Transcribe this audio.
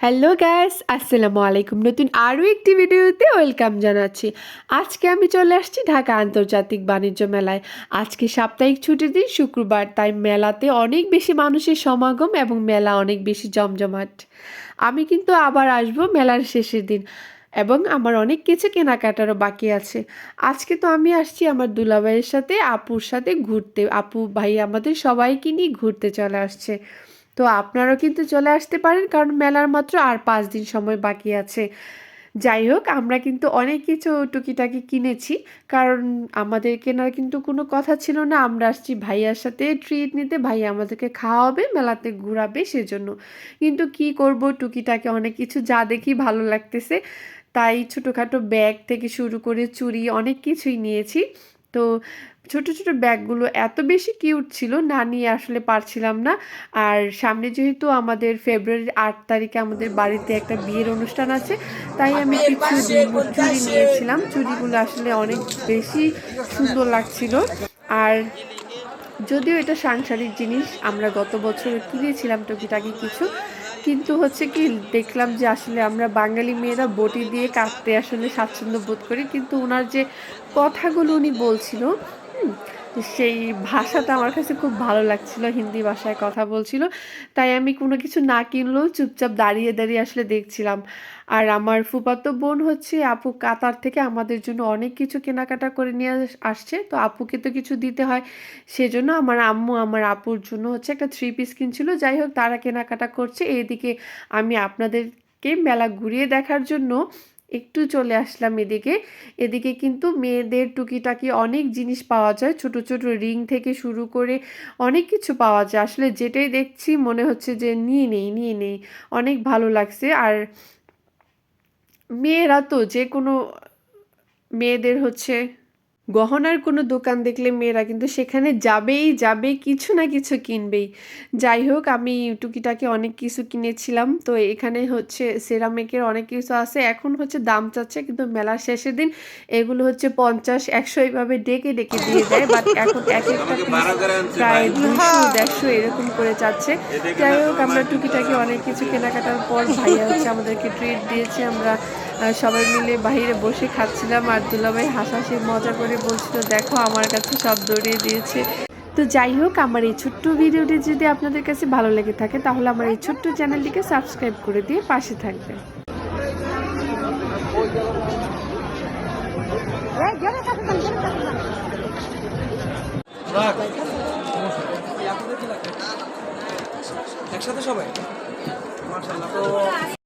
Hello gas আসসালামু আলাইকুম নতুন আরও একটি ভিডিওতে ওয়েলকাম জানাচ্ছি। আজকে আমি চলে আসছি ঢাকা আন্তর্জাতিক বাণিজ্য মেলায়। আজকে সাপ্তাহিক ছুটির দিন, শুক্রবার, তাই মেলাতে অনেক বেশি মানুষের সমাগম এবং মেলা অনেক বেশি জমজমাট। আমি কিন্তু আবার আসব মেলার শেষের দিন এবং আমার অনেক কিছু কেনাকাটারও বাকি আছে। আজকে তো আমি আসছি আমার দুলাভাইয়ের সাথে, আপুর সাথে ঘুরতে। আপু ভাই আমাদের সবাইকে নিয়ে ঘুরতে চলে আসছে। তো আপনারাও কিন্তু চলে আসতে পারেন, কারণ মেলার মাত্র আর পাঁচ দিন সময় বাকি আছে। যাই হোক, আমরা কিন্তু অনেক কিছু টুকিটাকি কিনেছি, কারণ আমাদের কেনার কিন্তু কোনো কথা ছিল না। আমরা আসছি ভাইয়ার সাথে ট্রিট নিতে, ভাইয়া আমাদেরকে খাওয়াবে, মেলাতে ঘোরাবে সেজন্য। কিন্তু কি করব, টুকিটাকি অনেক কিছু যা দেখি ভালো লাগতেছে। তাই ছোটোখাটো ব্যাগ থেকে শুরু করে চুরি অনেক কিছুই নিয়েছি। তো ছোট ছোট ব্যাগগুলো এত বেশি কিউট ছিল না নিয়ে আসলে পারছিলাম না। আর সামনে যেহেতু আমাদের ফেব্রুয়ারির আট তারিখে আমাদের বাড়িতে একটা বিয়ের অনুষ্ঠান আছে তাই আমি কিছু চুড়ি নিয়েছিলাম। চুড়িগুলো আসলে অনেক বেশি সুন্দর লাগছিল। আর যদিও এটা সাংসারিক জিনিস আমরা গত বছর কিনেছিলাম টুকিটাকি কিছু কিন্তু হচ্ছে কি, দেখলাম যে আসলে আমরা বাঙালি মেয়েরা বটি দিয়ে কাটতে আসলে স্বাচ্ছন্দ্য বোধ করি। কিন্তু ওনার যে কথাগুলো উনি বলছিল সেই ভাষাটা আমার কাছে খুব ভালো লাগছিল, হিন্দি ভাষায় কথা বলছিল। তাই আমি কোনো কিছু না কিনলেও চুপচাপ দাঁড়িয়ে দাঁড়িয়ে আসলে দেখছিলাম। আর আমার ফুফাতো বোন হচ্ছে, আপু কাতার থেকে আমাদের জন্য অনেক কিছু কেনাকাটা করে নিয়ে আসছে। তো আপুকে তো কিছু দিতে হয়, সেজন্য আমার আম্মু আমার আপুর জন্য হচ্ছে একটা থ্রি পিস কিনছিল। যাই হোক, তারা কেনাকাটা করছে। এইদিকে আমি আপনাদেরকে মেলা ঘুরিয়ে দেখার জন্য একটু চলে আসলাম এদিকে। এদিকে কিন্তু মেয়েদের টুকিটাকি অনেক জিনিস পাওয়া যায়। ছোট ছোট রিং থেকে শুরু করে অনেক কিছু পাওয়া যায়। আসলে যেটাই দেখছি মনে হচ্ছে যে নিয়ে নেই নিয়ে নেই। অনেক ভালো লাগছে। আর মেয়েরা তো যে কোনো মেয়েদের হচ্ছে গহনার কোনো দোকান দেখলে মেয়েরা কিন্তু সেখানে যাবেই যাবে কিছু না কিছু কিনবেই। যাই হোক আমি টুকিটাকে অনেক কিছু কিনেছিলাম। তো এখানে হচ্ছে সেরামিকের অনেক কিছু আছে। এখন হচ্ছে দাম চাচ্ছে কিন্তু মেলার শেষের দিন এগুলো হচ্ছে পঞ্চাশ একশো এইভাবে ডেকে ডেকে দিয়ে দেয়। বাট এখন এক একটা প্রায় দুশো দেড়শো এরকম করে যাচ্ছে। যাই হোক আমরা টুকিটাকে অনেক কিছু কেনাকাটার পর ভাইয়া হচ্ছে আমাদেরকে ট্রিট দিয়েছে। আমরা সবাই মিলে বাইরে বসে খাচ্ছিলাম আর দুলাভাই হাসাহাসি মজা করে বলছিল দেখো আমার কাছে সব দৌড়িয়ে দিয়েছে। তো যাই হোক আমার এই ছোট্ট ভিডিওটি যদি আপনাদের কাছে ভালো লেগে থাকে তাহলে আমার এই ছোট্ট চ্যানেলটিকে সাবস্ক্রাইব করে দিয়ে পাশে থাকবেন। একসাথে সবাই? মার্শাল্লাহ তো